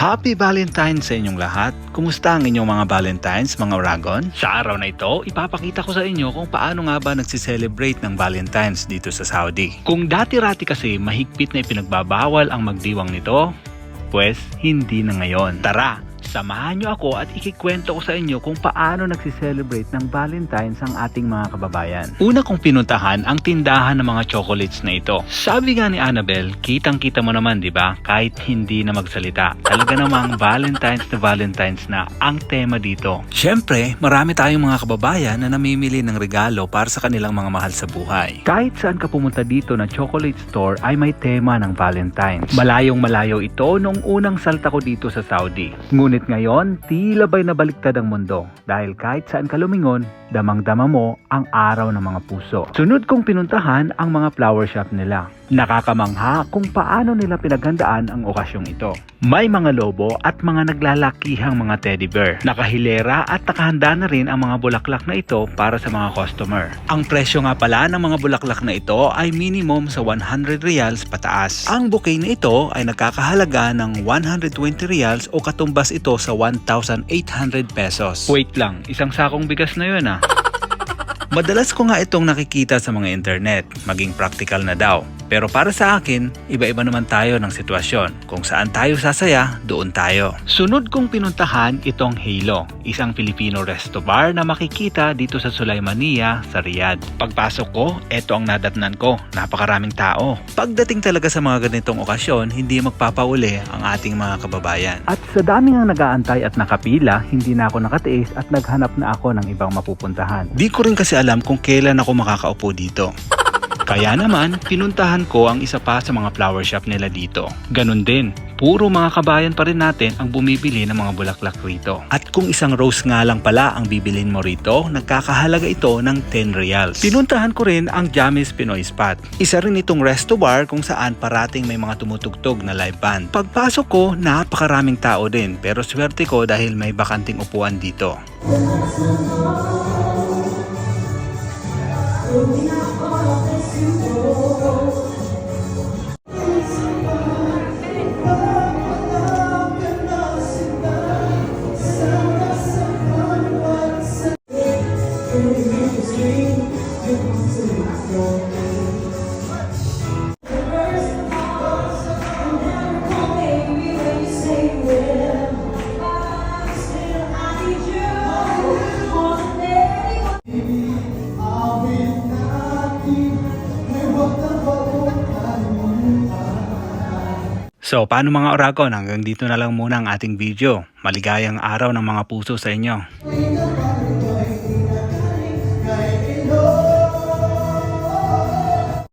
Happy Valentine's sa inyong lahat. Kumusta ang inyong mga Valentines, mga Oragon? Sa araw na ito, ipapakita ko sa inyo kung paano nga ba nagsiselebrate ng Valentine's dito sa Saudi. Kung dati-rati kasi mahigpit na ipinagbabawal ang magdiwang nito, pues hindi na ngayon. Tara, samahan nyo ako at ikikwento ko sa inyo kung paano nagsiselebrate ng Valentine's ang ating mga kababayan. Una kong pinuntahan ang tindahan ng mga chocolates na ito. Sabi nga ni Annabel, kitang-kita mo naman 'di ba? Kahit hindi na magsalita. Talaga namang Valentine's na Valentine's na ang tema dito. Siyempre, marami tayong mga kababayan na namimili ng regalo para sa kanilang mga mahal sa buhay. Kahit saan ka pumunta dito na chocolate store ay may tema ng Valentine's. Malayong malayo ito nung unang salta ko dito sa Saudi. Ngunit ngayon, tila ba'y nabaliktad ang mundo dahil kahit saan ka lumingon, damang-dama mo ang araw ng mga puso. Sunod kong pinuntahan ang mga flower shop nila. Nakakamangha kung paano nila pinaghandaan ang okasyong ito. May mga lobo at mga naglalakihang mga teddy bear. Nakahilera at nakahanda na rin ang mga bulaklak na ito para sa mga customer. Ang presyo nga pala ng mga bulaklak na ito ay minimum sa 100 reals pataas. Ang bouquet na ito ay nagkakahalaga ng 120 reals o katumbas ito sa 1,800 pesos. Wait lang, isang sakong bigas na yun ah. Madalas ko nga itong nakikita sa mga internet, maging practical na daw. Pero para sa akin, iba-iba naman tayo ng sitwasyon. Kung saan tayo sasaya, doon tayo. Sunod kong pinuntahan itong Halo, isang Filipino resto bar na makikita dito sa Sulaimania sa Riyadh. Pagpasok ko, eto ang nadatnan ko, napakaraming tao. Pagdating talaga sa mga ganitong okasyon, hindi magpapauli ang ating mga kababayan. At sa dami ng nagaantay at nakapila, hindi na ako nakatiis at naghanap na ako ng ibang mapupuntahan. Di ko rin kasi alam kung kailan ako makakaupo dito. Kaya naman, pinuntahan ko ang isa pa sa mga flower shop nila dito. Ganon din, puro mga kabayan pa rin natin ang bumibili ng mga bulaklak rito. At kung isang rose nga lang pala ang bibilin mo rito, nagkakahalaga ito ng 10 reals. Pinuntahan ko rin ang Jamis Pinoy Spot. Isa rin itong resto bar kung saan parating may mga tumutugtog na live band. Pagpasok ko, napakaraming tao din pero swerte ko dahil may bakanting upuan dito. Looking out all of this you know. So, paano mga Oragon? Hanggang dito na lang muna ang ating video. Maligayang araw ng mga puso sa inyo.